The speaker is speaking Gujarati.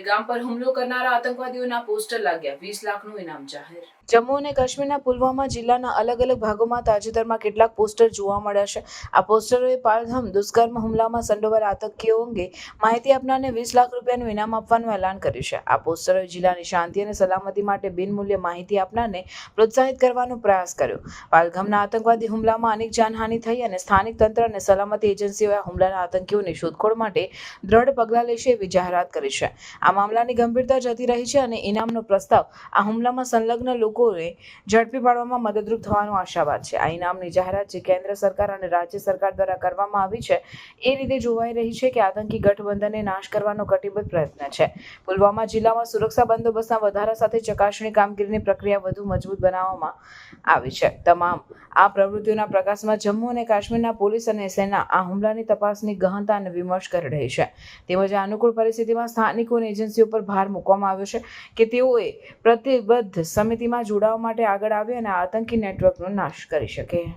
પહેલગામ પર હુમલો કરનારા આતંકવાદીઓના પોસ્ટર લાગ્યા. વીસ લાખનું ઇનામ જાહેર. જમ્મુ અને કાશ્મીરના પુલવામા જિલ્લાના અલગ અલગ ભાગોમાં તાજેતરમાં કેટલાક પોસ્ટર જોવા મળ્યા છે. આ પોસ્ટરોએ પાલઘમ દુષ્કર્મ હુમલામાં સંડોવાયેલા આતંકીઓ અંગે માહિતી આપનારને વીસ લાખ રૂપિયાનું ઇનામ આપવાનું એલાન કર્યું છે. આ પોસ્ટરોએ જિલ્લાની શાંતિ અને સલામતી માટે બિનમૂલ્ય માહિતી આપનારને પ્રોત્સાહિત કરવાનો પ્રયાસ કર્યો. પાલઘમના આતંકવાદી હુમલામાં અનેક જાનહાનિ થઈ અને સ્થાનિક તંત્ર અને સલામતી એજન્સીઓએ હુમલાના આતંકીઓની શોધખોળ માટે દ્રઢ પગલાં લેશે એવી જાહેરાત કરી છે. આ મામલાની ગંભીરતા જતી રહી છે અને ઇનામનો પ્રસ્તાવ આ હુમલામાં સંલગ્ન લોકોને ઝડપી પાડવામાં મદદરૂપ થવાનો આશાવાદ છે. આ ઇનામની જાહેરાત જે કેન્દ્ર સરકાર અને રાજ્ય સરકાર દ્વારા કરવામાં આવી છે, એ રીતે જોવાઈ રહી છે કે આતંકી ગઠબંધનને નાશ કરવાનો કટિબદ્ધ પ્રયત્ન છે. પુલવામા જિલ્લામાં સુરક્ષા બંદોબસ્તના વધારા સાથે ચકાસણી કામગીરીની પ્રક્રિયા વધુ મજબૂત બનાવવામાં આવી છે. તમામ આ પ્રવૃત્તિઓના પ્રકાશમાં જમ્મુ અને કાશ્મીરના પોલીસ અને સેના આ હુમલાની તપાસની ગહનતા અને વિમર્શ કરી રહી છે. તેમજ આ અનુકૂળ પરિસ્થિતિમાં સ્થાનિકો અને એજન્સીઓ પર ભાર મૂકવામાં આવ્યો છે કે તેઓએ પ્રતિબદ્ધ સમિતિમાં જોડાવા માટે આગળ આવે અને આતંકી નેટવર્કનો નાશ કરી શકે.